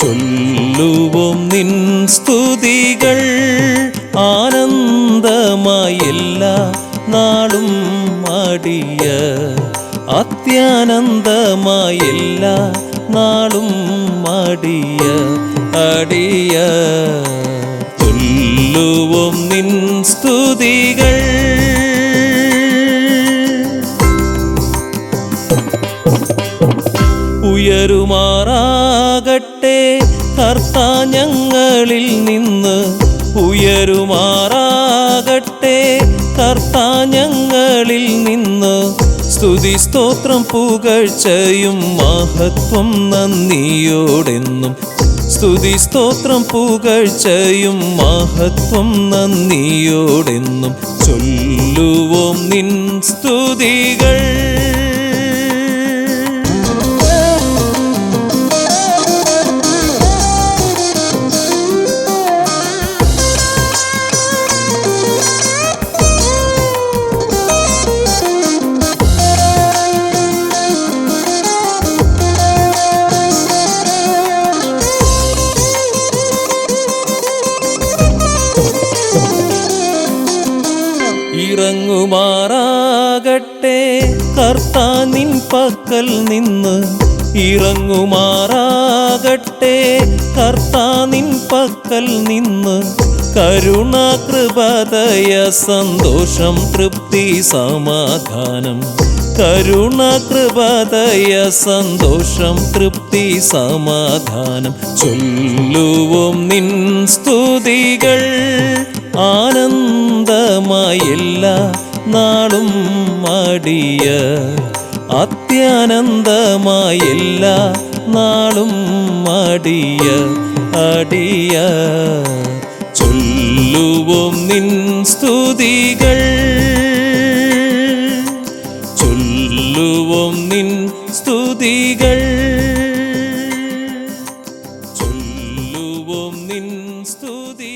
ചൊല്ലുവും നിൻ സ്തുതികൾ. ആനന്ദമായി എല്ലാ നാളും മടിയ അത്യാനന്ദമായി എല്ലാ നാളും മടിയ അടിയ. ചൊല്ലുവോം നിൻ സ്തുതികൾ. ഉയരുമാറാകട്ടെ കർത്താ ഞങ്ങളിൽ നിന്ന് ഉയരുമാറാകട്ടെ. കർത്താ ഞങ്ങളിൽ നിന്ന് സ്തുതി സ്തോത്രം പുകഴ്ചയും മഹത്വം നന്ദിയോടെന്നും. സ്തുതി സ്തോത്രം പുകഴ്ചയും മഹത്വം നന്ദിയോടെന്നും ചൊല്ലുവോം നിൻ സ്തുതികൾ. ഇറങ്ങുമാറാകട്ടെ. കർത്താ നിൻ പക്കൽ നിന്ന് ഇറങ്ങുമാറാകട്ടെ. കർത്താ നിൻ പക്കൽ നിന്ന് കരുണ കൃപതയ സന്തോഷം തൃപ്തി സമാധാനം. കരുണ കൃപതയ സന്തോഷം തൃപ്തി സമാധാനം. ചൊല്ലുവോം നിൻ സ്തുതികൾ. നാളും മടിയ അത്യാനന്ദമായില്ല. നാളും മടിയ അടിയ. ചൊല്ലുവോം നിൻ സ്തുതികൾ. ചൊല്ലുവോം നിൻ സ്തുതികൾ. ചൊല്ലുവോം നിൻ സ്തുതി